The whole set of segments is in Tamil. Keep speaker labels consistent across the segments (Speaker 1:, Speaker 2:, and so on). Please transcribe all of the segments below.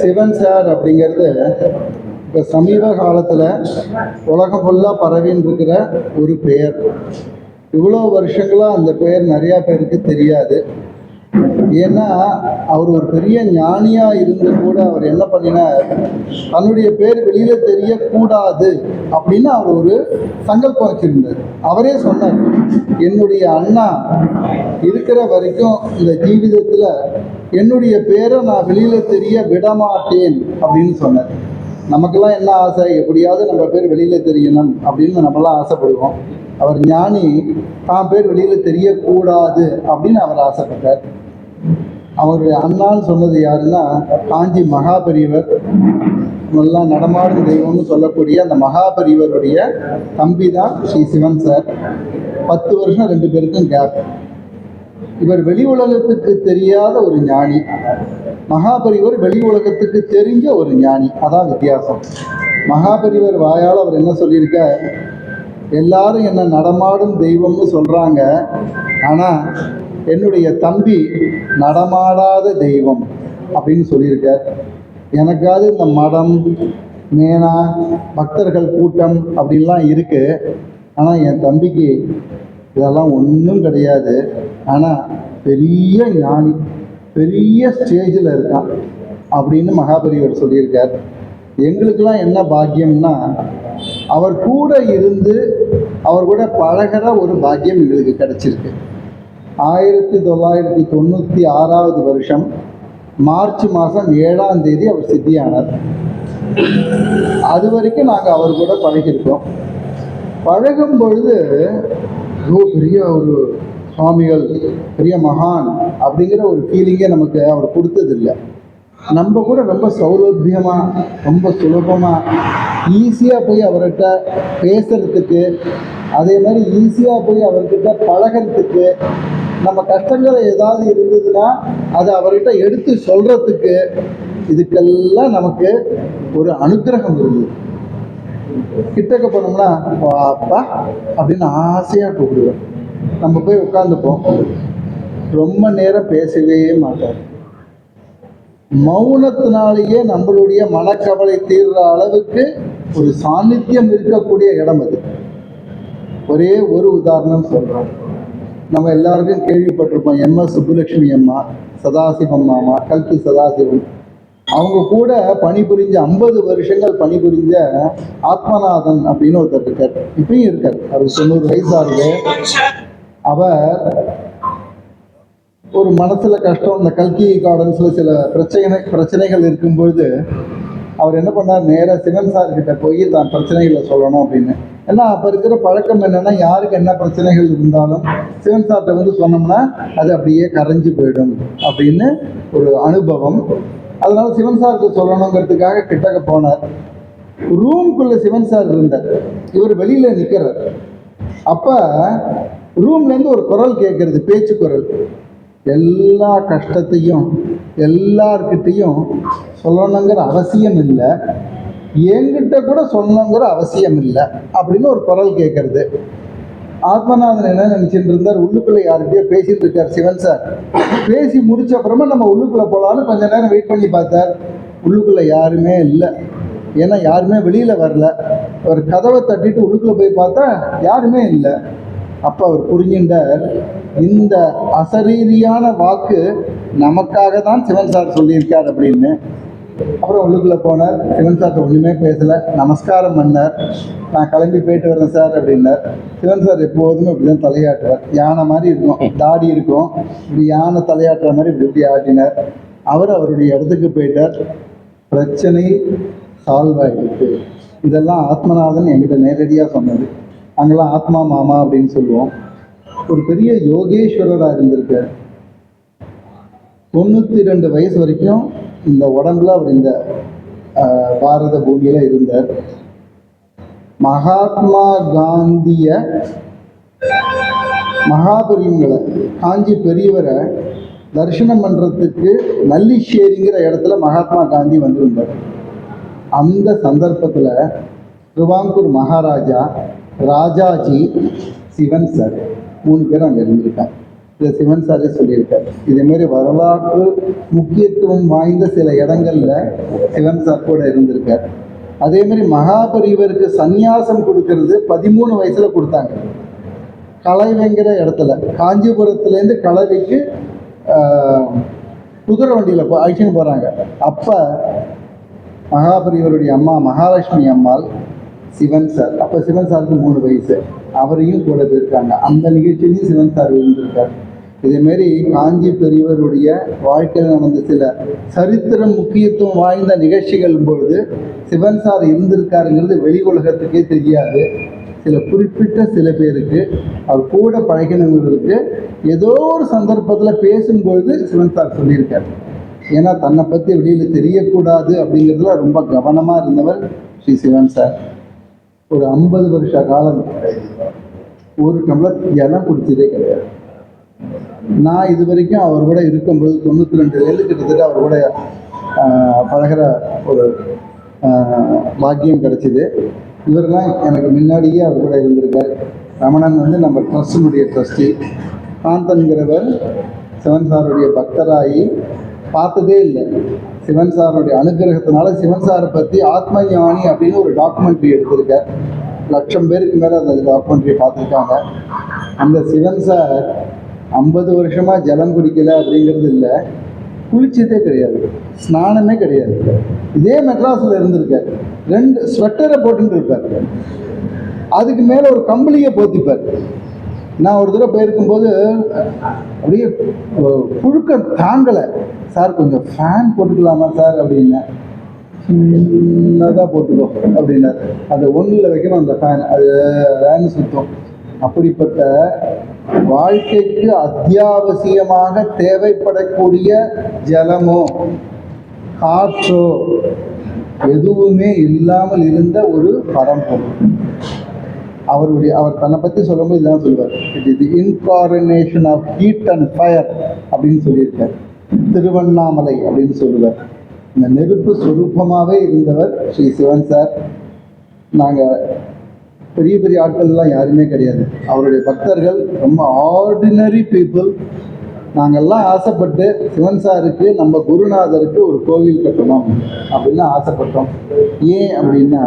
Speaker 1: சிவன் சார் அப்படிங்கிறது இப்போ சமீப காலத்தில் உலகம் ஃபுல்லாக பரவின்னு இருக்கிற ஒரு பெயர். இவ்வளோ வருஷங்களாக அந்த பெயர் நிறையா பேருக்கு தெரியாது. ஏன்னா அவர் ஒரு பெரிய ஞானியாக இருந்து கூட அவர் என்ன பண்ணினார்? தன்னுடைய பேர் வெளியில் தெரியக்கூடாது அப்படின்னு அவர் ஒரு சங்கல்பம் வச்சிருந்தார். அவரே சொன்னார் என்னுடைய அண்ணா இருக்கிற வரைக்கும் இந்த ஜீவிதத்தில் என்னுடைய பேரை நான் வெளியில் தெரிய விடமாட்டேன் அப்படின்னு சொன்னார். நமக்கெல்லாம் என்ன ஆசை? எப்படியாவது நம்ம பேர் வெளியில் தெரியணும் அப்படின்னு நம்மலாம் ஆசைப்படுவோம். அவர் ஞானி தான் பேர் வெளியில் தெரியக்கூடாது அப்படின்னு அவர் ஆசைப்பட்டார். அவருடைய அண்ணான்னு சொன்னது யாருன்னா காஞ்சி மகாபெரியவர் நல்லா நடமாடும் தெய்வம்னு சொல்லக்கூடிய அந்த மகாபெரியவருடைய தம்பி தான் ஸ்ரீ சிவன் சார். பத்து வருஷம் ரெண்டு பேருக்கும் கேப் இவர் வெளி உலகத்துக்கு தெரியாத ஒரு ஞானி. மகாபெரிவர் வெளி உலகத்துக்கு தெரிஞ்ச ஒரு ஞானி. அதான் வித்தியாசம். மகாபெரிவர் வாயால் அவர் என்ன சொல்லியிருக்க எல்லாரும் என்ன நடமாடும் தெய்வம்னு சொல்கிறாங்க ஆனால் என்னுடைய தம்பி நடமாடாத தெய்வம் அப்படின்னு சொல்லியிருக்கார். எனக்காவது இந்த மடம் மேனா பக்தர்கள் கூட்டம் அப்படின்லாம் இருக்குது ஆனால் என் தம்பிக்கு இதெல்லாம் ஒன்றும் கிடையாது. ஆனால் பெரிய ஞானி பெரிய ஸ்டேஜில் இருக்கான் அப்படின்னு மகாபெரியவர் சொல்லியிருக்கார். எங்களுக்கெல்லாம் என்ன பாக்கியம்னா அவர் கூட இருந்து அவர் கூட பழகிற ஒரு பாக்கியம் எங்களுக்கு கிடைச்சிருக்கு. ஆயிரத்தி தொள்ளாயிரத்தி தொண்ணூற்றி ஆறாவது வருஷம் மார்ச் மாதம் ஏழாம் தேதி அவர் சித்தியானார். அது வரைக்கும் நாங்கள் அவர் கூட பழகிருக்கோம் பழகும் பொழுது ரொம்ப பெரிய ஒரு சுவாமிகள் பெரிய மகான் அப்படிங்கிற ஒரு ஃபீலிங்கே நமக்கு அவர் கொடுத்ததில்லை. நம்ம கூட ரொம்ப சௌலபியமாக ரொம்ப சுலபமாக ஈஸியாக போய் அவர்கிட்ட பேசுறதுக்கு அதே மாதிரி ஈஸியாக போய் அவர்கிட்ட பழகிறதுக்கு நம்ம கஷ்டங்கள் ஏதாவது இருந்ததுன்னா அதை அவர்கிட்ட எடுத்து சொல்கிறதுக்கு இதுக்கெல்லாம் நமக்கு ஒரு அனுக்கிரகம் இருந்தது. கிட்டக்க போனோம்னா அப்பா அப்படின்னு ஆசையாக கூப்பிடுவேன். நம்ம போய் உட்காந்துப்போம் ரொம்ப நேரம் பேசவே மாட்டார். மௌனத்தினாலேயே நம்மளுடைய மனக்கவலை தீர்ற அளவுக்கு ஒரு சாநித்தியம் இருக்கக்கூடிய இடம் அது. ஒரே ஒரு உதாரணம் சொல்கிறோம் நம்ம எல்லாருக்கும் கேள்விப்பட்டிருப்போம் எம் எஸ் சுப்புலட்சுமி அம்மா சதாசிவம் மாமா கல்கி சதாசிவம். அவங்க கூட பணிபுரிஞ்ச ஐம்பது வருஷங்கள் பணிபுரிஞ்ச ஆத்மநாதன் அப்படின்னு ஒருத்தர் இருக்கார். இப்பயும் இருக்கார். அவர் தொண்ணூறு வயசாகுது. அவர் ஒரு மனசுல கஷ்டம் இந்த கல்கி கார்டன்ஸ்ல சில பிரச்சனை பிரச்சனைகள் இருக்கும்பொழுது அவர் என்ன பண்ணார்? நேரா சிவன் சார் கிட்ட போய் தான் பிரச்சனைகளை சொல்லணும் அப்படின்னு ஏன்னா அப்போ இருக்கிற பழக்கம் என்னன்னா யாருக்கு என்ன பிரச்சனைகள் இருந்தாலும் சிவன் சார்கிட்ட வந்து சொன்னோம்னா அது அப்படியே கரைஞ்சு போயிடும் அப்படின்னு ஒரு அனுபவம். அதனால சிவன் சாருக்கு சொல்லணுங்கிறதுக்காக கிட்டக்க போனார். ரூம்குள்ள சிவன் சார் இருந்தார். இவர் வெளியில நிற்கிறார் அப்போ ரூம்லேருந்து ஒரு குரல் கேட்கறது பேச்சு குரல். எல்லா கஷ்டத்தையும் எல்லார்கிட்டையும் சொல்லணுங்கிற அவசியம் இல்லை. என்கிட்ட கூட சொன்னங்கிற அவசியம் இல்லை அப்படின்னு ஒரு குரல் கேட்கறது ஆத்மநாதன் என்ன நினைச்சிட்டு இருந்தார்? உள்ளுக்குள்ள யார்கிட்டயோ பேசிட்டு இருக்கார் சிவன் சார் பேசி முடிச்ச அப்புறமா நம்ம உள்ளுக்குள்ள போலான்னு கொஞ்ச நேரம் வெயிட் பண்ணி பார்த்தார். உள்ளுக்குள்ள யாருமே இல்லை. ஏன்னா யாருமே வெளியில வரல. ஒரு கதவை தட்டிட்டு உள்ளுக்குள்ள போய் பார்த்தா யாருமே இல்லை. அப்போ அவர் புரிஞ்சின்றார் இந்த அசரீரியான வாக்கு நமக்காக தான் சிவன் சார் சொல்லியிருக்கார் அப்படின்னு. அப்புறம் உள்ளுக்குள்ள போனார். சிவன் சார் ஒன்றுமே பேசலை. நமஸ்காரம் பண்ணார். நான் கிளம்பி போயிட்டு வரேன் சார் அப்படின்னார். சிவன் சார் எப்போதுமே இப்படி தான் தலையாட்டுவார். யானை மாதிரி இருக்கும். தாடி இருக்கும். இப்படி யானை தலையாட்டுற மாதிரி இப்படி இப்படி ஆட்டினார். அவர் அவருடைய இடத்துக்கு போயிட்டார். பிரச்சனை சால்வ் ஆகிடுச்சு இதெல்லாம் ஆத்மநாதன் என்கிட்ட நேரடியாக சொன்னது. அங்கெல்லாம் ஆத்மா மாமா அப்படின்னு சொல்லுவோம். ஒரு பெரிய யோகேஸ்வரராக இருந்திருக்கார். தொண்ணூற்றி ரெண்டு வயசு வரைக்கும் இந்த உடம்புல அவர் இந்த பாரத பூமியில் இருந்தார். மகாத்மா காந்திய மகாபெரியவங்களை காஞ்சி பெரியவரை தரிசனம் பண்ணுறதுக்கு நல்லிஷேரிங்கிற இடத்துல மகாத்மா காந்தி வந்திருந்தார். அந்த சந்தர்ப்பத்தில் திருவாங்கூர் மகாராஜா ராஜாஜி சிவன் சார் மூணு பேர் அங்கே இருந்திருக்காங்க. இதை சிவன் சாரே சொல்லியிருக்கார். இதேமாரி வரலாற்று முக்கியத்துவம் வாய்ந்த சில இடங்கள்ல சிவன் சார் கூட இருந்திருக்கார். அதே மாதிரி மகாபரிவருக்கு சந்நியாசம் கொடுக்கறது பதிமூணு வயசுல கொடுத்தாங்க. கலைவைங்கிற இடத்துல காஞ்சிபுரத்துலேருந்து கலவைக்கு குதிரை வண்டியில் போ போகிறாங்க அப்போ மகாபரிவருடைய அம்மா மகாலட்சுமி அம்மாள் சிவன் சார். அப்போ சிவன் சாருக்கு மூணு வயசு. அவரையும் கூட போயிருக்காங்க அந்த நிகழ்ச்சியிலையும் சிவன் சார் இருந்திருக்கார். இதேமாரி காஞ்சி பெரியவருடைய வாழ்க்கையில் நடந்த சில சரித்திரம் முக்கியத்துவம் வாய்ந்த நிகழ்ச்சிகள் பொழுது சிவன் சார் இருந்திருக்காருங்கிறது வெளி உலகத்துக்கே தெரியாது. சில குறிப்பிட்ட சில பேருக்கு அவர் கூட பழகினவங்களுக்கு ஏதோ ஒரு சந்தர்ப்பத்தில் பேசும்பொழுது சிவன் சார் சொல்லியிருக்கார். ஏன்னா தன்னை பற்றி வெளியில் தெரியக்கூடாது அப்படிங்கிறதுல ரொம்ப கவனமாக இருந்தவர் ஸ்ரீ சிவன் சார். ஒரு ஐம்பது வருஷ காலம் ஒரு டம்ளர் ஜலம் குடிச்சதே கிடையாது. நான் இது வரைக்கும் அவர் கூட இருக்கும்போது தொண்ணூற்றி ரெண்டு ஏழு கிட்டத்தட்ட அவர் கூட பழகிற பழகுற ஒரு பாக்கியம் கிடைச்சிது. இவரெல்லாம் எனக்கு முன்னாடியே அவர் கூட இருந்திருக்கார். ரமணன் வந்து நம்ம ட்ரஸ்டினுடைய ட்ரஸ்டி. காந்தன்கிறவர் சிவன் சாருடைய பக்தராகி பார்த்ததே இல்லை. சிவன் சாருடைய அனுகிரகத்தினால சிவன் சாரை பற்றி ஆத்ம ஞானி அப்படின்னு ஒரு டாக்குமெண்ட்ரி எடுத்திருக்கார். லட்சம் பேருக்கு மேலே அந்த டாக்குமெண்ட்ரியை பார்த்துருக்காங்க. அந்த சிவன் சார் ஐம்பது வருஷமா ஜலம் குடிக்கல அப்படிங்கிறது இல்லை. குளிச்சதே கிடையாது. ஸ்நானமே கிடையாது. இதே மெட்ராஸில் இருந்திருக்கார். ரெண்டு ஸ்வெட்டரை போட்டுட்டு இருப்பார் அதுக்கு மேலே ஒரு கம்பளியை போத்திப்பார். நான் ஒரு தடவை போயிருக்கும்போது அப்படியே புழுக்க தாங்கலை. சார் கொஞ்சம் ஃபேன் போட்டுக்கலாமா சார்? அப்படின்னேன் சின்னதாக போட்டுக்கோ அப்படின்னாரு. அந்த ஒன்றில் வைக்கணும் அந்த ஃபேன் அது ஃபேன் சுத்தம். அப்படிப்பட்ட வாழ்க்கைக்கு அத்தியாவசியமாக தேவைப்படக்கூடிய ஜலமோ காற்றோ எதுவுமே இல்லாமல் இருந்த ஒரு பரம்பொருள். அவருடைய அவர் தன்னை பற்றி சொல்லும்போது இதான் சொல்லுவார். It is the incarnation of heat and fire அப்படின்னு சொல்லியிருக்கார். திருவண்ணாமலை அப்படின்னு சொல்லுவார். இந்த நெருப்பு சுரூபமாகவே இருந்தவர் ஸ்ரீ சிவன் சார். நாங்கள் பெரிய பெரிய ஆட்கள்லாம் யாருமே கிடையாது. அவருடைய பக்தர்கள் ரொம்ப ஆர்டினரி பீப்புள் நாங்கள்லாம் ஆசைப்பட்டு சிவன் சாருக்கு நம்ம குருநாதருக்கு ஒரு கோவில் கட்டணும் அப்படின்னு ஆசைப்பட்டோம். ஏன் அப்படின்னா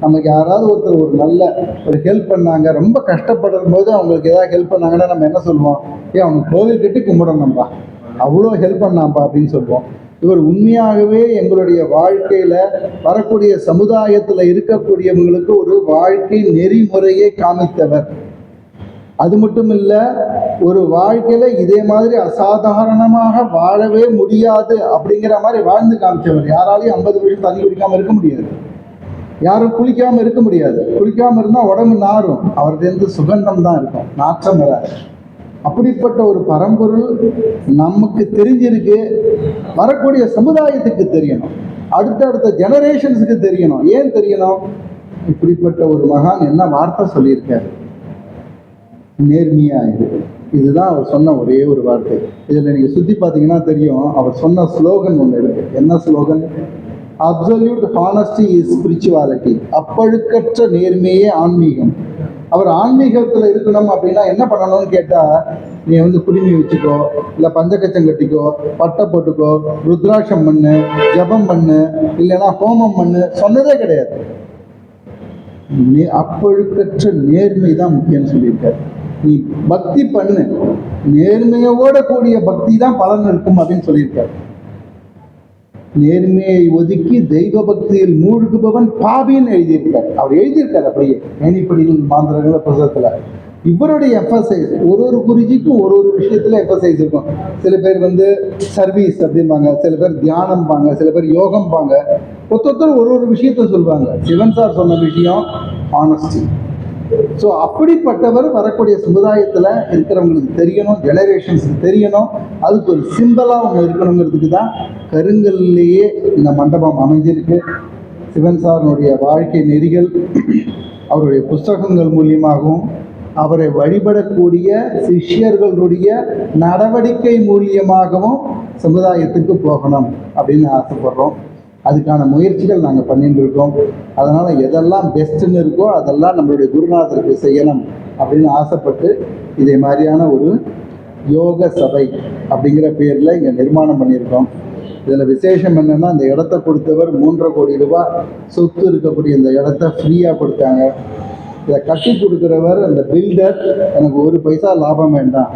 Speaker 1: நமக்கு யாராவது ஒருத்தர் ஒரு நல்ல ஒரு ஹெல்ப் பண்ணாங்க ரொம்ப கஷ்டப்படும் போது அவங்களுக்கு ஏதாவது ஹெல்ப் பண்ணாங்கன்னா நம்ம என்ன சொல்லுவோம்? ஏன் அவங்க கோவில் கட்டி கும்பிடணும்பா. அவ்வளோ ஹெல்ப் பண்ணாம்பா அப்படின்னு சொல்லுவோம். இவர் உண்மையாகவே எங்களுடைய வாழ்க்கையில வரக்கூடிய சமுதாயத்தில் இருக்கக்கூடியவங்களுக்கு ஒரு வாழ்க்கை நெறிமுறையை காமித்தவர். அது மட்டும் இல்ல ஒரு வாழ்க்கையில இதே மாதிரி அசாதாரணமாக வாழவே முடியாது அப்படிங்கிற மாதிரி வாழ்ந்து காமிச்சவர் யாராலையும் ஐம்பது வருஷம் தண்ணி குடிக்காம இருக்க முடியாது. யாரும் குளிக்காம இருக்க முடியாது. குளிக்காம இருந்தா உடம்பு நாரும் அவர்கிட்ட சுகந்தம் தான் இருக்கும். நாற்றம் வராது. அப்படிப்பட்ட ஒரு பரம்பொருள் நமக்கு தெரிஞ்சிருக்கு. வரக்கூடிய சமுதாயத்துக்கு தெரியணும். அடுத்தடுத்த ஜெனரேஷன்ஸுக்கு தெரியணும். ஏன் தெரியணும்? இப்படிப்பட்ட ஒரு மகான் என்ன வார்த்தை சொல்லியிருக்காரு? நேர்மையா இது இதுதான் அவர் சொன்ன ஒரே ஒரு வார்த்தை. இதில் நீங்கள் சுற்றி பார்த்தீங்கன்னா தெரியும் அவர் சொன்ன ஸ்லோகன் ஒன்று இருக்கு. என்ன slogan absolute honesty is spirituality அப்பழுக்கற்ற நேர்மையே ஆன்மீகம். அவர் ஆன்மீகத்தில் இருக்கணும் அப்படின்னா என்ன பண்ணணும்னு கேட்டால் நீ வந்து குடிமி வச்சுக்கோ இல்லை பஞ்சகச்சம் கட்டிக்கோ பட்டை போட்டுக்கோ ருத்ராட்சம் பண்ணு ஜபம் பண்ணு இல்லைன்னா ஹோமம் பண்ணு சொன்னதே கிடையாது. நே- அப்பழுக்கற்ற நேர்மை தான் முக்கியம்னு சொல்லியிருக்காரு. நீ பக்தி பண்ணு. நேர்மையோட கூடிய பக்தி தான் பலன் இருக்கும் அப்படின்னு சொல்லியிருக்காரு. நேர்மையை ஒதுக்கி தெய்வ பக்தியில் மூழ்குபவன் பாபின்னு எழுதியிருக்கார். அவர் எழுதியிருக்கார் அப்படியே. மேனிப்படியில் மாந்திரங்கள புத்தகத்துல. இவருடைய எஃபசைஸ் ஒரு ஒரு குருஜிக்கும் ஒரு ஒரு விஷயத்துல எஃபசைஸ் இருக்கும். சில பேர் வந்து சர்வீஸ் அப்படிம்பாங்க சில பேர் தியானம் பாங்க சில பேர் யோகம் பாங்க ஒருத்தொருத்தர் ஒரு ஒரு விஷயத்த சொல்லுவாங்க சிவன் சார் சொன்ன விஷயம் ஆனஸ்டி ஸோ அப்படிப்பட்டவர் வரக்கூடிய சமுதாயத்தில் இருக்கிறவங்களுக்கு தெரியணும் ஜெனரேஷன்ஸுக்கு தெரியணும். அதுக்கு ஒரு சிம்பிளாக ஒன்று இருக்கணுங்கிறதுக்கு தான் கருங்கல்லையே இந்த மண்டபம் அமைஞ்சிருக்கு. சிவன் சாரனுடைய வாழ்க்கை நெறிகள் அவருடைய புஸ்தகங்கள் மூலியமாகவும் அவரை வழிபடக்கூடிய சிஷ்யர்களுடைய நடவடிக்கை மூலியமாகவும் சமுதாயத்துக்கு போகணும் அப்படின்னு ஆசைப்படுறோம். அதுக்கான முயற்சிகள் நாங்கள் பண்ணிட்டு இருக்கோம் அதனால் எதெல்லாம் பெஸ்ட்டுன்னு இருக்கோ அதெல்லாம் நம்மளுடைய குருநாதருக்கு செய்யணும் அப்படின்னு ஆசைப்பட்டு இதே மாதிரியான ஒரு யோக சபை அப்படிங்கிற பேரில் இங்கே நிர்மாணம் பண்ணியிருக்கோம். இதில் விசேஷம் என்னென்னா அந்த இடத்த கொடுத்தவர் மூன்றரை கோடி ரூபாய் சொத்து இருக்கக்கூடிய இந்த இடத்த ஃப்ரீயாக கொடுத்தாங்க. இதை கட்டி கொடுக்குறவர் அந்த பில்டர் எனக்கு ஒரு பைசா லாபம் வேண்டாம்.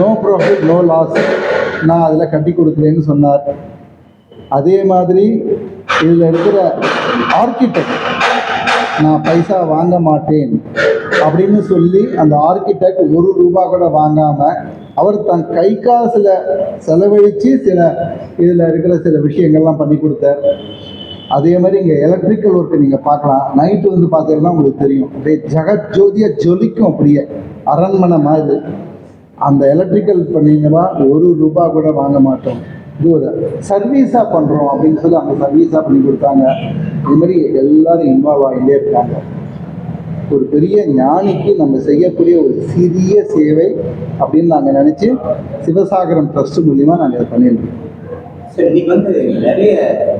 Speaker 1: நோ ப்ராஃபிட் நோ லாஸ் நான் அதில் கட்டி கொடுக்குறேன்னு சொன்னார். அதே மாதிரி இதில் இருக்கிற ஆர்கிடெக்ட் நான் பைசா வாங்க மாட்டேன் அப்படின்னு சொல்லி அந்த ஆர்கிடெக்ட் ஒரு ரூபா கூட வாங்காமல் அவர் தன் கை காசில் செலவழித்து சில இதில் இருக்கிற சில விஷயங்கள்லாம் பண்ணி கொடுத்தார். அதே மாதிரி இங்கே எலக்ட்ரிக்கல் ஒர்க்கு நீங்கள் பார்க்கலாம். நைட்டு வந்து பார்த்தீங்கன்னா உங்களுக்கு தெரியும். அப்படியே ஜெகத் ஜோதியாக ஜொலிக்கும் அப்படியே. அரண்மனை மாதிரி. அந்த எலக்ட்ரிக்கல் பண்ணிங்கன்னா ஒரு ரூபா கூட வாங்க மாட்டோம். இது ஒரு சர்வீஸாக பண்ணுறோம் அப்படின்னு சொல்லி அவங்க சர்வீஸாக பண்ணி கொடுத்தாங்க. இது மாதிரி எல்லாரும் இன்வால்வ் ஆகிட்டே இருக்காங்க. ஒரு பெரிய ஞானிக்கு நம்ம செய்யக்கூடிய ஒரு சிறிய சேவை அப்படின்னு நாங்கள் நினச்சி சிவசாகரம் ட்ரஸ்ட் மூலிமா நாங்கள் இதை பண்ணியிருக்கோம்.
Speaker 2: சரி நீங்க வந்து நிறைய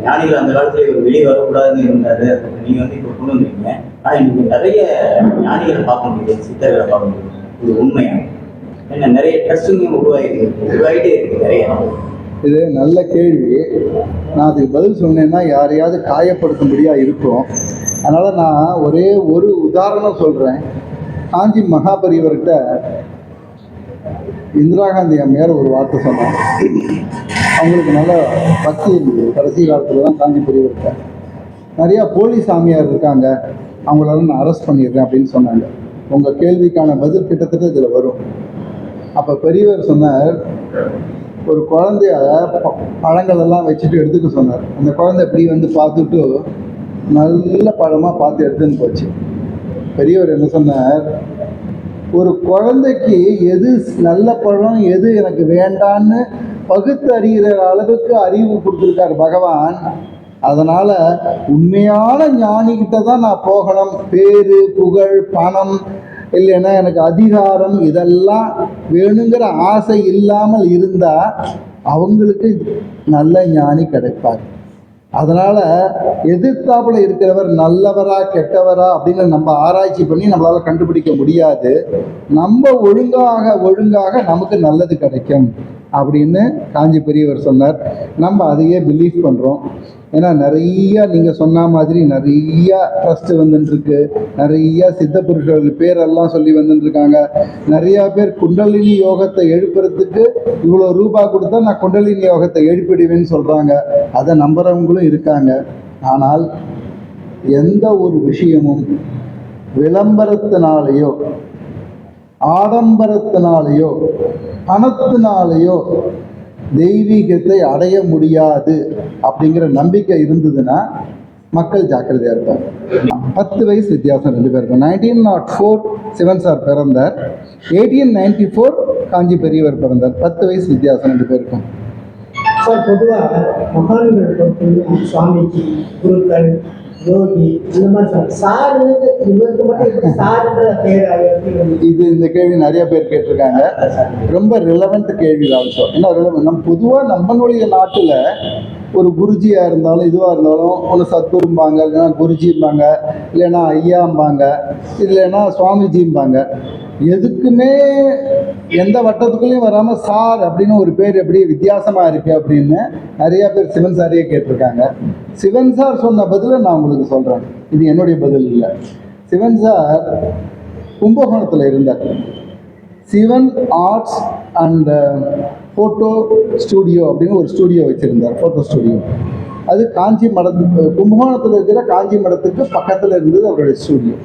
Speaker 2: ஞானிகள் அந்த காலத்துல வெளியே வரக்கூடாதுன்னு இருந்தாரு. நீங்க வந்து இப்போ கொண்டு வந்தீங்க. ஆனால் இன்னைக்கு நிறைய ஞானிகளை பார்க்க முடியுது சித்தர்களை பார்க்க முடியுது இது உண்மையா? என்ன நிறைய ட்ரஸ்ட்டுங்க உருவாகிட்டு உருவாகிட்டே இருக்கு நிறைய.
Speaker 1: இது நல்ல கேள்வி. நான் அதுக்கு பதில் சொன்னேன்னா யாரையாவது காயப்படுத்தும்படியாக இருக்கும். அதனால் நான் ஒரே ஒரு உதாரணம் சொல்கிறேன் காஞ்சி மகாபரிவர்கிட்ட இந்திரா காந்தி அம்மையார் ஒரு வார்த்தை சொன்னாங்க அவங்களுக்கு நல்ல பக்தி இருந்தது. கடைசி காலத்தில் தான் காஞ்சி பெரியவர்கிட்ட நிறையா போலி சாமியார் இருக்காங்க. அவங்களால நான் அரெஸ்ட் பண்ணிடுறேன் அப்படின்னு சொன்னாங்க. உங்கள் கேள்விக்கான பதில் கிட்டத்தட்ட இதில் வரும். அப்போ பெரியவர் சொன்னார் ஒரு குழந்தைய ப- பழங்கள் எல்லாம் வச்சுட்டு எடுத்துக்க சொன்னார். அந்த குழந்தை இப்படி வந்து பார்த்துட்டு நல்ல பழமாக பார்த்து எடுத்துன்னு போச்சு. பெரியவர் என்ன சொன்னார் ஒரு குழந்தைக்கு எது நல்ல பழம் எது எனக்கு வேண்டான்னு பகுத்து அறிகிற அளவுக்கு அறிவு கொடுத்துருக்கார் பகவான். அதனால் உண்மையான ஞானிகிட்ட தான் நான் போகணும். பேரு புகழ் பணம் இல்லைன்னா எனக்கு அதிகாரம் இதெல்லாம் வேணுங்கிற ஆசை இல்லாமல் இருந்தா அவங்களுக்கு நல்ல ஞானி கிடைப்பார். அதனால எதிர்த்தாப்புல இருக்கிறவர் நல்லவரா கெட்டவரா அப்படின்னு நம்ம ஆராய்ச்சி பண்ணி நம்மளால கண்டுபிடிக்க முடியாது. நம்ம ஒழுங்காக ஒழுங்காக நமக்கு நல்லது கிடைக்கும். அப்படின்னு காஞ்சி பெரியவர் சொன்னார். நம்ம அதையே பிலீவ் பண்ணுறோம் ஏன்னா நிறைய நீங்கள் சொன்ன மாதிரி நிறைய ட்ரஸ்ட் வந்துட்டுருக்கு. நிறைய சித்த புருஷர்கள் பேரெல்லாம் சொல்லி வந்துட்டுருக்காங்க. நிறையா பேர் குண்டலினி யோகத்தை எழுப்புறதுக்கு இவ்வளோ ரூபா கொடுத்தா நான் குண்டலினி யோகத்தை எழுப்பிடுவேன்னு சொல்கிறாங்க அதை நம்புகிறவங்களும் இருக்காங்க. ஆனால் எந்த ஒரு விஷயமும் விளம்பரத்தினாலேயோ ஆடம்பரத்தினாலேயோ பணத்தினாலேயோ தெய்வீகத்தை அடைய முடியாது அப்படிங்கிற நம்பிக்கை இருந்ததுன்னா மக்கள் ஜாக்கிரதையாக இருப்பாங்க. பத்து வயசு வித்தியாசம் ரெண்டு பேருக்கும். Nineteen naught four Sivan sir பிறந்தார். எயிட்டீன் நைன்டி ஃபோர் காஞ்சி பெரியவர் பிறந்தார். பத்து வயசு வித்தியாசம் ரெண்டு பேருக்கும்.
Speaker 3: சார் பொதுவாக மகான்கள் சுவாமிஜி குருக்கள் யோகி இந்த மாதிரி சார். சாருன்னு
Speaker 1: இது இந்த கேள்வி நிறைய பேர் கேட்டிருக்காங்க. ரொம்ப ரிலவெண்ட் கேள்வி ஆல்சோ என்ன ரிலவெண்ட் நம்ம பொதுவாக நம்மளுடைய நாட்டில் ஒரு குருஜியாக இருந்தாலும் இதுவாக இருந்தாலும் ஒன்று சத்குரும்பாங்க இல்லைன்னா குருஜிம்பாங்க இல்லைன்னா ஐயாம்பாங்க இல்லைன்னா சுவாமிஜிம்பாங்க. எதுக்குமே எந்த வட்டத்துக்குள்ளேயும் வராமல் சார் அப்படின்னு ஒரு பேர் எப்படி வித்தியாசமாக இருக்குது அப்படின்னு நிறைய பேர் சிவன் சாரையே கேட்டிருக்காங்க. சிவன் சார் சொன்ன பதிலை நான் உங்களுக்கு சொல்கிறேன் இது என்னுடைய பதில் இல்லை. சிவன் சார் கும்பகோணத்தில் இருந்தார். Sivan arts and photo studio அப்படின்னு ஒரு ஸ்டூடியோ வச்சுருந்தார் ஃபோட்டோ ஸ்டூடியோ அது காஞ்சி மடத்துக்கு கும்பகோணத்தில் இருக்கிற காஞ்சி மடத்துக்கு பக்கத்தில் இருந்தது அவருடைய ஸ்டூடியோ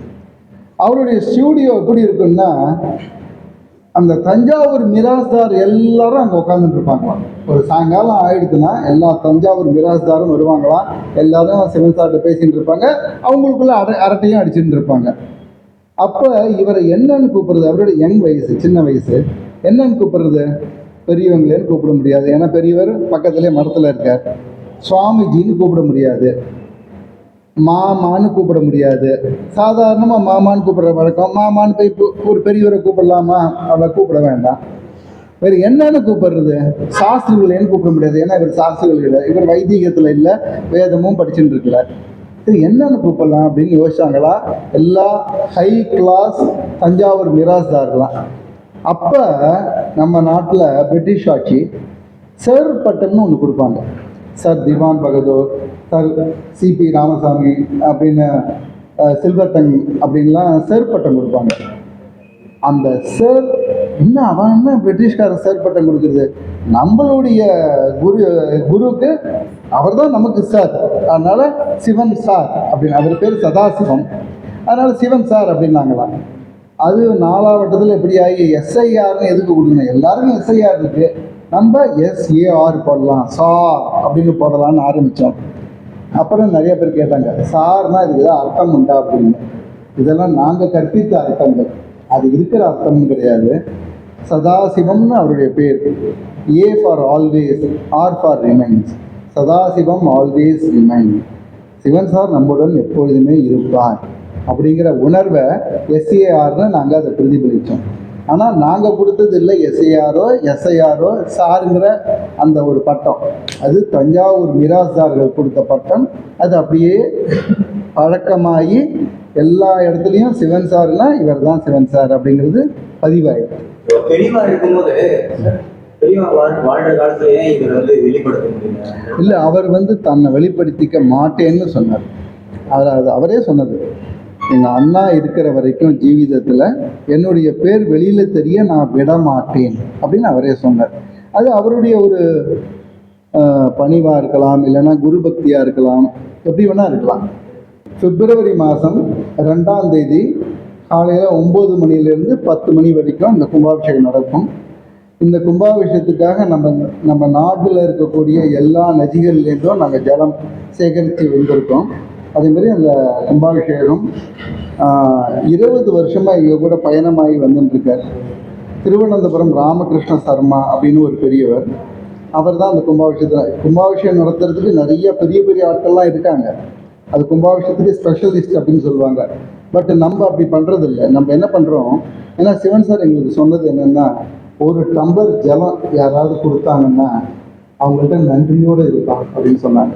Speaker 1: அவருடைய ஸ்டூடியோ எப்படி இருக்குன்னா அந்த தஞ்சாவூர் மிராஸ்தார் எல்லாரும் அங்கே உட்காந்துட்டு இருப்பாங்களாம். ஒரு சாயங்காலம் ஆயிடுச்சுன்னா எல்லா தஞ்சாவூர் மிராஸ்தாரும் வருவாங்களாம் எல்லாரும் சிவன் சார்கிட்ட பேசிட்டு இருப்பாங்க. அவங்களுக்குள்ள அர அரட்டையும் அடிச்சுட்டு இருப்பாங்க. அப்போ இவரை என்னன்னு கூப்பிடுறது? அவரோட யங் வயசு சின்ன வயசு. என்னன்னு கூப்பிடுறது? பெரியவங்களேன்னு கூப்பிட முடியாது. ஏன்னா பெரியவர் பக்கத்துலேயே மரத்தில் இருக்கார். சுவாமிஜின்னு கூப்பிட முடியாது. மாமான்னு கூப்பிட முடியாது. சாதாரணமாக மாமான்னு கூப்பிடுற வழக்கம். மாமான்னு போய் ஒரு பெரியவரை கூப்பிடலாமா? அவளை கூப்பிட வேண்டாம். வேறு என்னன்னு கூப்பிடுறது? சாஸ்திரிகளேன்னு கூப்பிட முடியாது. ஏன்னா இவர் சாஸ்திரிகள் இல்லை. இவர் வைதீகத்தில் இல்லை. வேதமும் படிச்சுட்டு இருக்கல. இது என்னன்னு கூப்பிடலாம் அப்படின்னு யோசிச்சாங்களா? எல்லா ஹை கிளாஸ் தஞ்சாவூர் மிராஸ்தார்லாம் அப்போ நம்ம நாட்டில் பிரிட்டிஷ் ஆட்சி சேர்பட்டம்னு ஒன்று கொடுப்பாங்க. Sir Diwan Bahadur sir C P Ramasamy அப்படின்னு சில்வர் டங் அப்படின்லாம் சேர் பட்டம் கொடுப்பாங்க. அந்த சேர் என்ன அவன் என்ன பிரிட்டிஷ்காரன் சேர் பட்டம் கொடுக்குறது? நம்மளுடைய குரு குருவுக்கு அவர் தான் நமக்கு சார். அதனால சிவன் சார் அப்படின்னு அவர் பேர் சதாசிவம். அதனால சிவன் சார் அப்படின்னாங்களாம். அது நாலாவட்டத்தில் எப்படி ஆகி எஸ்ஐஆர்னு எதுக்கு கொடுக்கணும்? எல்லாருக்கும் எஸ்ஐஆர் இருக்குது நம்ம எஸ்ஏஆர் போடலாம். சார் அப்படின்னு போடலாம்னு ஆரம்பித்தோம் அப்புறம் நிறைய பேர் கேட்டாங்க சார்னா இதுக்கு ஏதாவது அர்த்தம் உண்டா? அப்படின்னு. இதெல்லாம் நாங்கள் கற்பித்த அர்த்தங்கள். அது இருக்கிற அர்த்தமும் கிடையாது. சதாசிவம்னு அவருடைய பேர். A for always R for remains Sadasivam always remain Sivan sir நம்முடன் எப்பொழுதுமே இருப்பார். அப்படிங்கிற உணர்வை எஸ்ஏஆர்னு நாங்கள் அதை பிரதிபலித்தோம். ஆனால் நாங்கள் கொடுத்தது இல்லை. எஸ்ஐஆரோ எஸ்ஐஆரோ சாருங்கிற அந்த ஒரு பட்டம். அது தஞ்சாவூர் மிராஸ்தார்கள் கொடுத்த பட்டம். அது அப்படியே பழக்கமாகி எல்லா இடத்துலையும் சிவன் சார்னா இவர் தான் சிவன் சார் அப்படிங்கிறது பதிவாயிடும்
Speaker 2: பெரியவா இருக்கும்போது
Speaker 1: இல்லை அவர் வந்து தன்னை வெளிப்படுத்திக்க மாட்டேன்னு சொன்னார். அவர் அது அவரே சொன்னது. எங்கள் அண்ணா இருக்கிற வரைக்கும் ஜீவிதத்தில் என்னுடைய பேர் வெளியில் தெரிய நான் விட மாட்டேன் அப்படின்னு அவரே சொன்னார். அது அவருடைய ஒரு பணிவாக இருக்கலாம் இல்லைன்னா குரு பக்தியாக இருக்கலாம் எப்படி வேணால் இருக்கலாம். பிப்ரவரி மாதம் ரெண்டாம் தேதி காலையில் ஒம்பது மணிலேருந்து பத்து மணி வரைக்கும் இந்த கும்பாபிஷேகம் நடக்கும். இந்த கும்பாபிஷேகத்துக்காக நம்ம நம்ம நாட்டில் இருக்கக்கூடிய எல்லா நதிகள்லேருந்தும் நாங்கள் ஜலம் சேகரித்து வந்திருக்கோம். அதேமாரி அந்த கும்பாபிஷேகம் இருபது வருஷமாக இங்கே கூட பயணமாகி வந்துட்டுருக்கார். திருவனந்தபுரம் ராமகிருஷ்ண சர்மா அப்படின்னு ஒரு பெரியவர். அவர் தான் அந்த கும்பாபிஷேகத்தில் கும்பாபிஷேகம் நடத்துறதுக்கு நிறைய பெரிய பெரிய ஆட்கள்லாம் இருக்காங்க. அது கும்பாபிஷேகத்துக்கு ஸ்பெஷலிஸ்ட் அப்படின்னு சொல்லுவாங்க. பட் நம்ம அப்படி பண்ணுறது இல்லை நம்ம என்ன பண்ணுறோம் ஏன்னா சிவன் சார் எங்களுக்கு சொன்னது என்னென்னா ஒரு டம்பர் ஜலம் யாராவது கொடுத்தாங்கன்னா அவங்கள்ட்ட நன்றியோடு இருக்கா அப்படின்னு சொன்னாங்க.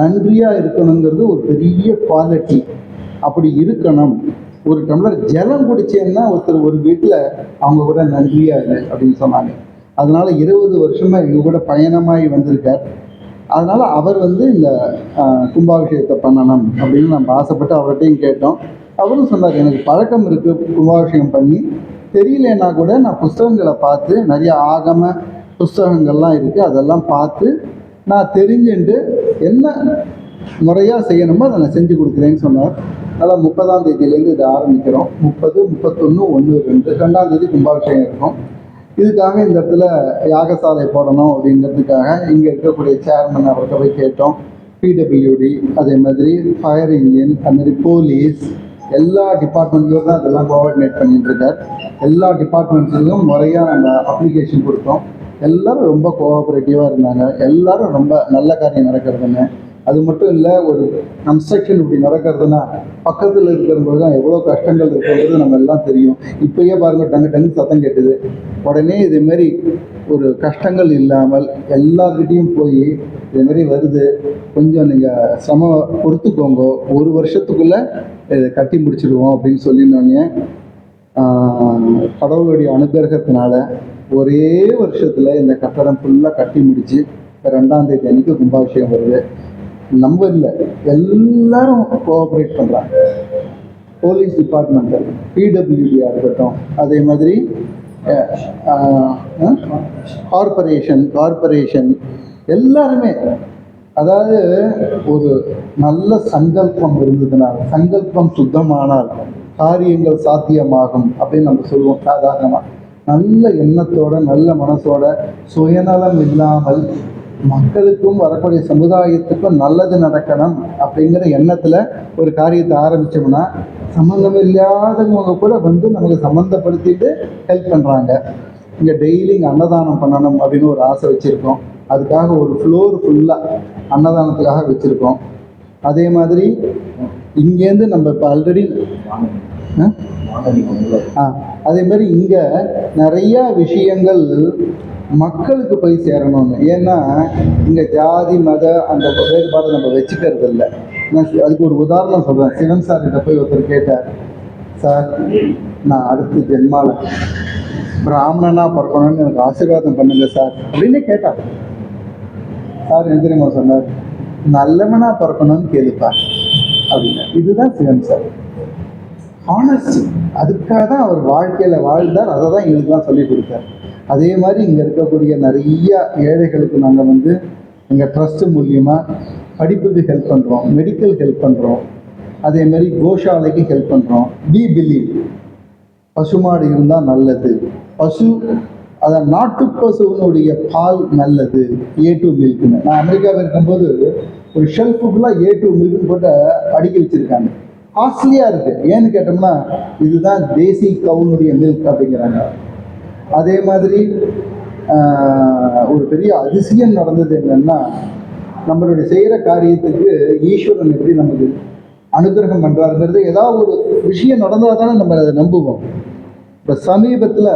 Speaker 1: நன்றியாக இருக்கணுங்கிறது ஒரு பெரிய குவாலிட்டி அப்படி இருக்கணும். ஒரு டம்ளர் ஜலம் குடிச்சேன்னா ஒருத்தர் ஒரு வீட்டில் அவங்க கூட நன்றியாக இல்லை அப்படின்னு சொன்னாங்க. அதனால இருபது வருஷமா எங்க கூட பயணமாகி வந்திருக்கார். அதனால அவர் வந்து இந்த கும்பாபிஷேகத்தை பண்ணணும் அப்படின்னு நம்ம ஆசைப்பட்டு அவர்கிட்டையும் கேட்டோம். அவரும் சொன்னார் எனக்கு பழக்கம் இருக்கு கும்பாபிஷேகம் பண்ணி. தெரியலன்னா கூட நான் புஸ்தகங்களை பார்த்து நிறைய ஆகம புஸ்தகங்கள்லாம் இருக்குது அதெல்லாம் பார்த்து நான் தெரிஞ்சுண்டு என்ன முறையாக செய்யணுமோ அதை நான் செஞ்சு கொடுக்குறேன்னு சொன்னார். அதனால் முப்பதாம் தேதியிலேருந்து இதை ஆரம்பிக்கிறோம். முப்பது முப்பத்தொன்று ஒன்று ரெண்டு ரெண்டாம் தேதி கும்பாபிஷேகம் இருக்கும். இதுக்காக இந்த இடத்துல யாகசாலை போடணும் அப்படிங்கிறதுக்காக இங்கே இருக்கக்கூடிய சேர்மன் அவர்கிட்ட போய் கேட்டோம். பிடபிள்யூடி அதே மாதிரி ஃபயர் இன்ஜின் அது மாதிரி போலீஸ் எல்லா டிபார்ட்மெண்ட்லையும் தான் அதெல்லாம் கோஆர்டினேட் பண்ணிட்டு இருக்கார். எல்லா டிபார்ட்மெண்ட்ஸ்லையும் முறையாக நம்ம அப்ளிகேஷன் கொடுத்தோம். எல்லாரும் ரொம்ப கோஆபரேட்டிவாக இருந்தாங்க. எல்லாரும் ரொம்ப நல்ல காரியம் நடக்கிறதுன்னு அது மட்டும் இல்லை ஒரு கன்ஸ்ட்ரக்ஷன் இப்படி நடக்கிறதுனா பக்கத்தில் இருக்கிறவங்களுக்கு தான் எவ்வளோ கஷ்டங்கள் இருக்கிறது நம்ம எல்லாம் தெரியும். இப்பயே பாருங்க டங்கு டங்கு சத்தம் கேட்டுது. உடனே இதேமாரி ஒரு கஷ்டங்கள் இல்லாமல் எல்லார்கிட்டேயும் போய் இதேமாரி வருது. கொஞ்சம் நீங்கள் சம பொறுத்துக்கோங்க. ஒரு வருஷத்துக்குள்ளே இதை கட்டி முடிச்சிடுவோம் அப்படின்னு சொல்லினோடனே கடவுளுடைய அனுகிரகத்தினால ஒரே வருஷத்தில் இந்த கட்டடம் ஃபுல்லாக கட்டி முடிச்சு ரெண்டாம் தேதி அன்னைக்கு கும்பாபிஷேகம் வருது. நம்ம இல்லை எல்லாரும் கோஆப்ரேட் பண்ணுறாங்க போலீஸ் டிபார்ட்மெண்ட்டு பிடபிள்யூடியாக இருக்கட்டும் அதே மாதிரி கார்பரேஷன் கார்பரேஷன் எல்லாருமே அதாவது ஒரு நல்ல சங்கல்பம் இருந்ததுனால் சங்கல்பம் சுத்தமானால் காரியங்கள் சாத்தியமாகும் அப்படின்னு நம்ம சொல்லுவோம் சாதாரணமாக நல்ல எண்ணத்தோட நல்ல மனசோட சுயநலம் இல்லாமல் மக்களுக்கும் வரக்கூடிய சமுதாயத்துக்கும் நல்லது நடக்கணும் அப்படிங்கிற எண்ணத்தில் ஒரு காரியத்தை ஆரம்பிச்சோம்னா சம்மந்தம் இல்லாதவங்க கூட வந்து நமக்கு சம்மந்தப்படுத்திட்டு ஹெல்ப் பண்ணுறாங்க இங்கே டெய்லி இங்கே அன்னதானம் பண்ணணும் அப்படின்னு ஒரு ஆசை வச்சுருக்கோம். அதுக்காக ஒரு ஃப்ளோர் ஃபுல்லாக அன்னதானத்துக்காக வச்சுருக்கோம். அதே மாதிரி இங்கேருந்து நம்ம இப்போ ஆல்ரெடி ஆ? அதே மாதிரி இங்கே நிறையா விஷயங்கள் மக்களுக்கு போய் சேரணும்னு. ஏன்னா இங்கே ஜாதி மத அந்த வேறுபாடு நம்ம வச்சுக்கிறது இல்லை. நான் அதுக்கு ஒரு உதாரணம் சொல்கிறேன் சிவன் சார் கிட்ட போய் ஒருத்தர் கேட்டார் சார் நான் அடுத்த ஜென்மால பிராமணனா பிறக்கணும்னு எனக்கு ஆசீர்வாதம் பண்ணுங்க சார் அப்படின்னு கேட்டார். சார் என்ன தெரியுமா சொன்னார்? நல்லவனா பிறக்கணும்னு கேளுப்பா. அப்படின்னு இதுதான் சிவன் சார் ஆனஸ்டி அதுக்காக தான் அவர் வாழ்க்கையில் வாழ்ந்தார். அதை தான் எங்களுக்குலாம் சொல்லி கொடுத்தார். அதே மாதிரி இங்கே இருக்கக்கூடிய நிறைய ஏழைகளுக்கு நாங்கள் வந்து எங்கள் ட்ரஸ்ட்டு மூலியமாக படிப்புக்கு ஹெல்ப் பண்ணுறோம் மெடிக்கல் ஹெல்ப் பண்ணுறோம் அதே மாதிரி கோஷாலைக்கு ஹெல்ப் பண்ணுறோம் பி பிலீவ் பசுமாடு இருந்தால் நல்லது. பசு அதை நாட்டு பசுவினுடைய பால் நல்லது. ஏ டூ மில்க்னு நான் அமெரிக்காவில் இருக்கும்போது ஒரு ஷெல்ஃபு ஃபுல்லாக ஏ டூ மில்க்னு போட்டு அடுக்கி வச்சுருக்காங்க. காஸ்ட்லியாக இருக்குது ஏன்னு கேட்டோம்னா இதுதான் தேசி கவுனுடைய மில்க் அப்படிங்கிறாங்க. அதே மாதிரி ஒரு பெரிய அதிசயம் நடந்தது என்னென்னா நம்மளுடைய செய்கிற காரியத்துக்கு ஈஸ்வரன் எப்படி நமக்கு அனுகிரகம் பண்ணுறாருங்கிறது ஏதாவது ஒரு விஷயம் நடந்தால் தானே நம்ம அதை நம்புவோம். இப்போ சமீபத்தில்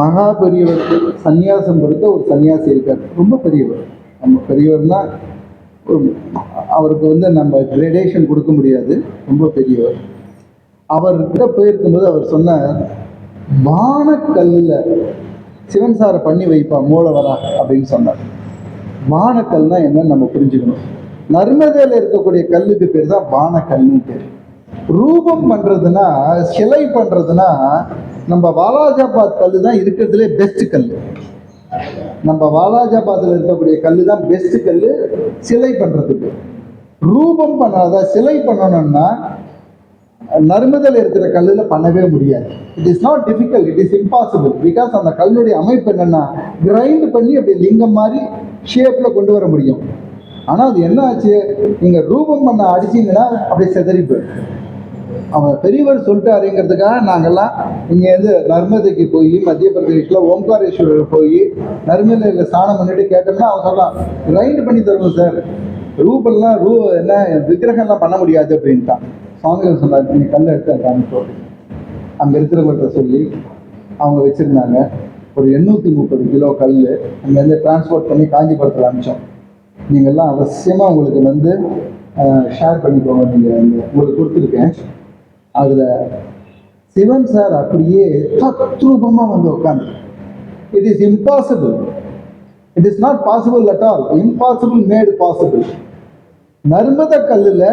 Speaker 1: மகா பெரியவருக்கு சந்நியாசம் கொடுத்த ஒரு சன்னியாசி இருக்கார். ரொம்ப பெரியவர். நம்ம பெரியவர்னால் அவருக்கு வந்து நம்ம கிரேடேஷன் கொடுக்க முடியாது. ரொம்ப பெரியவர். அவர்கிட்ட போயிருக்கும்போது அவர் சொன்னார் வானக்கல்லில் சிவன் சாரை பண்ணி வைப்பா மூலவரா? அப்படின்னு சொன்னார். வானக்கல்னா என்னன்னு நம்ம புரிஞ்சுக்கணும். நர்மதையில் இருக்கக்கூடிய கல்லுக்கு பேர் தான் வானக்கல்னு பேர். ரூபம் பண்ணுறதுனா சிலை பண்ணுறதுன்னா நம்ம வாலாஜாபாத் கல் தான் இருக்கிறதுலே பெஸ்ட் கல் நம்ம வாலாஜாபாத்தில் இருக்கக்கூடிய கல்லு தான் பெஸ்ட் கல் சிலை பண்ணுறதுக்கு ரூபம் பண்ணாத சிலை பண்ணணும்னா நர்மதில் இருக்கிற கல்லில் பண்ணவே முடியாது. It is not difficult it is impossible because அந்த கல்லுடைய அமைப்பு என்னென்னா கிரைண்ட் பண்ணி அப்படி லிங்கம் மாதிரி ஷேப்பில் கொண்டு வர முடியும். ஆனால் அது என்ன ஆச்சு? நீங்கள் ரூபம் பண்ண அடிச்சீங்கன்னா அப்படியே செதறி போயிடும். அவர் பெரியவர் சொல்லிட்டாருங்கிறதுக்காக நாங்கள்லாம் இங்கேருந்து நர்மதைக்கு போய் மத்திய பிரதேஷில் ஓம்காரேஸ்வரர் போய் நர்மதையில் ஸ்நானம் பண்ணிட்டு கேட்டோம்னா அவன் சொல்லலாம் கிரைண்ட் பண்ணி தருவோம் சார். ரூபெல்லாம் ரூ என்ன விக்கிரகம்லாம் பண்ண முடியாது அப்படின்ட்டான். சுவாமிகள் சொன்னார் நீங்கள் கல்லை எடுத்து காமிப்போம் அங்கே இருக்கிறவங்கள்ட்ட சொல்லி அவங்க வச்சுருந்தாங்க. ஒரு எண்ணூற்றி முப்பது கிலோ கல் அங்கேருந்து டிரான்ஸ்போர்ட் பண்ணி காஞ்சிபுரத்தில் அனுப்பிச்சோம். நீங்கள்லாம் அவசியமாக உங்களுக்கு வந்து ஷேர் பண்ணிக்கோங்க நீங்கள் உங்களுக்கு கொடுத்துருக்கேன். அதில் சிவன் சார் அப்படியே தத்ரூபமாக வந்து உட்காந்து it is impossible it is not possible at all impossible made possible Narmada கல்லில்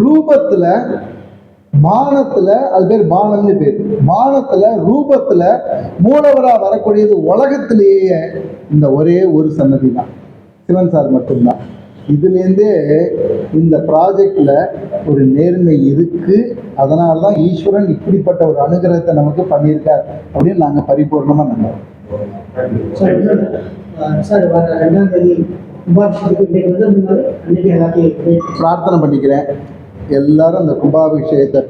Speaker 1: ரூபத்தில் பானத்துல அது பேர் மானம்னு பேர். பானத்துல ரூபத்துல மூலவரா வரக்கூடியது உலகத்திலேயே இந்த ஒரே ஒரு சன்னதி தான் சிவன் சார் மட்டும்தான். இதுலேருந்தே இந்த ப்ராஜெக்ட்ல ஒரு நேர்மை இருக்கு. அதனால தான் ஈஸ்வரன் இப்படிப்பட்ட ஒரு அனுகிரகத்தை நமக்கு பண்ணியிருக்கார் அப்படின்னு நாங்கள் பரிபூர்ணமாக நம்புறோம். பிரார்த்தனை பண்ணிக்கிறேன். எல்லாரும் அந்த கும்பாபிஷேகத்தை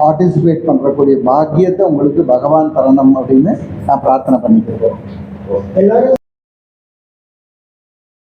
Speaker 1: பார்ட்டிசிபேட் பண்ணுறக்கூடிய பாக்கியத்தை உங்களுக்கு பகவான் தரணும் அப்படின்னு நான் பிரார்த்தனை பண்ணிக்கிறேன்.
Speaker 3: எல்லாரும்